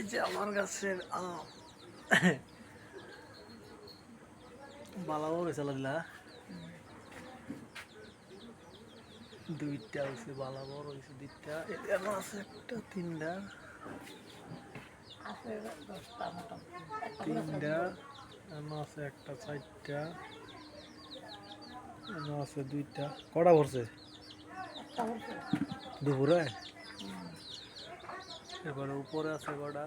এই যে আমার গাছের আম। বালাও গেছে লাগলা। দুইটা হয়েছে বালা বড় হয়েছে দুইটা। এখানে আছে একটা তিনটা। আছে দশটা মতো তিনটা এখানে আছে একটা চারটা। এখানে আছে দুইটা। কটা ভরছে। দুপুরে? এবারে উপরে আছে কটা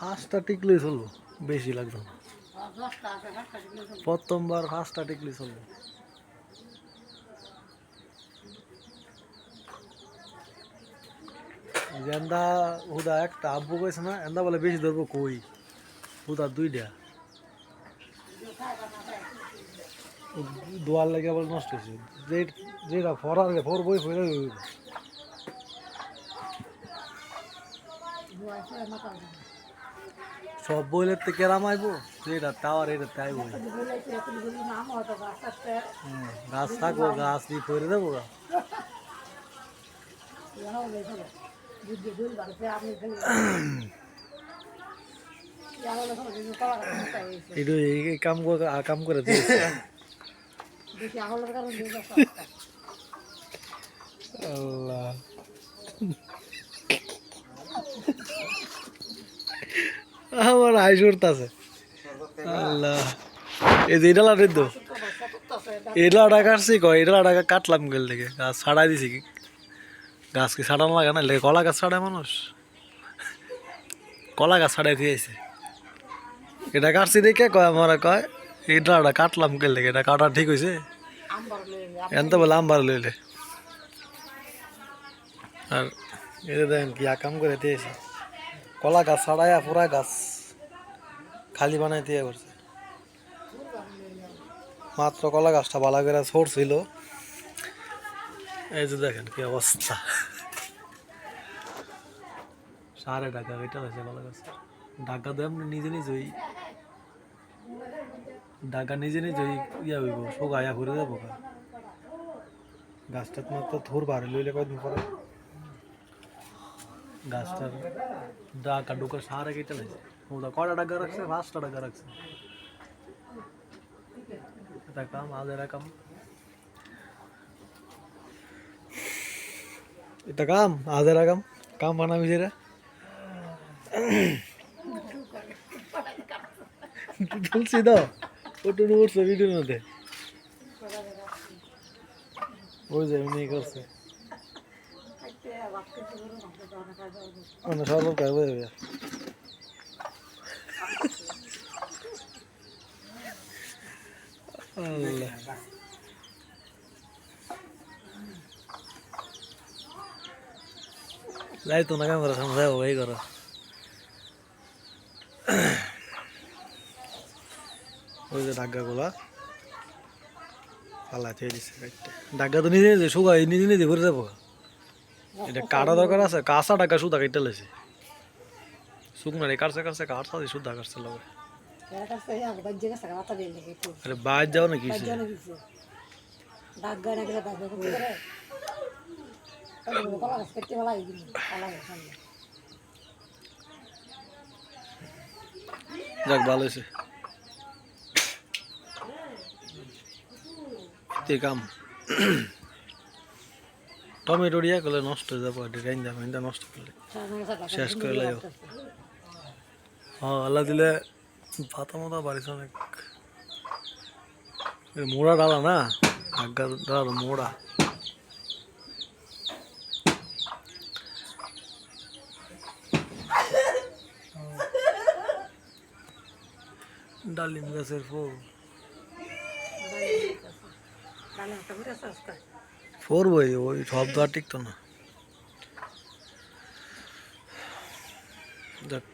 পাঁচটা টিকলেই চলবো, বেশি লাগবে না। প্রথমবার পাঁচটা টিকলি চলবো। এন্দা, হুদা একটা আব্বু কইছে না, এন্দা বলে বেশি ধরবো কই? হুদা দুইটা। দোয়ার লেগে বলে নষ্ট হয়েছে। যেটা ফরার ফর বই ফেলে সব বইলের তো কেরাম আইবো? যেটা টাওয়ার এটা তাই বই। গাছ থাকব গাছ দিয়ে দেবো গা। ফেলি একটু এই কাম কাম করে দিয়েছে। আমার হাইস উঠতেছে। আল্লাহ। এই যে এটা লাটের তো এটা টাকা কাটছি কয় এটা টাকা কাটলাম গেল থেকে গাছ ছাড়াই দিছি গাছ কি ছাড়ানো লাগে না? কলা গাছ ছাড়ায় মানুষ? কলা গাছ ছাড়াই দিয়েছে এটা কাটছি দেখে কয় আমার কয়, এটা কাটলাম গেল থেকে এটা কাটা ঠিক হয়েছে ఎంత বলে আম্বার লইলে। আর এটা দেখেন কি কাম করে দিয়েছে। কলা গাছ ছাড়াইয়া পুরা গাছ খালি বানাই দিয়ে করছে। মাত্র কলা গাছটা ভালো করে ছড়ছিল। এই যে দেখেন কি অবস্থা। সারে ঢাকা, এটা হয়েছে কলা গাছ। ঢাকা তো এমনি নিজে নিজেই ঢাকা নিজে নিজেই ইয়া হইব শোকায়া ঘুরে যাব গা। গাছটা তোমার তো থোর বাড়ি লইলে কদিন পরে? গাছটার ডাকা ডুকা সারে কেটে লাগছে ওটা কটা টাকা রাখছে? পাঁচটা টাকা রাখছে। এটা কাম আজ এরা কাম। এটা কাম আজ এরা কাম। কাম বানাবি যেরা বলছি তো। ওটু উঠছে ভিডিওর মধ্যে। ওই যে উনি করছে। সব লোক খাইবে যাবে আল্লাহ। যাই তো না ক্যামেরা সামনে যাব এই করো। ওই যে ডাগ্গা গুলা পালা দিচ্ছে কাটতে। ডাগ্গা তো নিজে নিজে শুকাই নিজে নিজে ঘুরে যাব। এটা কাটা দরকার আছে কাঁচা টাকা সুদা কেটে লেছে শুকনো রে কাটছে কাটছে কাটছে সুদা কাটছে লগে। আরে বাইর যাও না কিছু করতে পারে কলা গাছ গাছ সামনে। যাক ভালো হয়েছে। তে কাম। টমেটো দিয়া করলে নষ্ট হয়ে যাব যাব এটা নষ্ট করলে। শেষ করে লাইও। হ্যাঁ আল্লাহ দিলে পাতা মাতা বাড়িছে অনেক। মোড়া ডালা না? আজ্ঞা ডালা, মোড়া। ডালিম গাছের ফুল। ডালে একটা ঘুরে আসতে আসতে ফোর বই ওই শব্দ আর টিকতো না। যাক।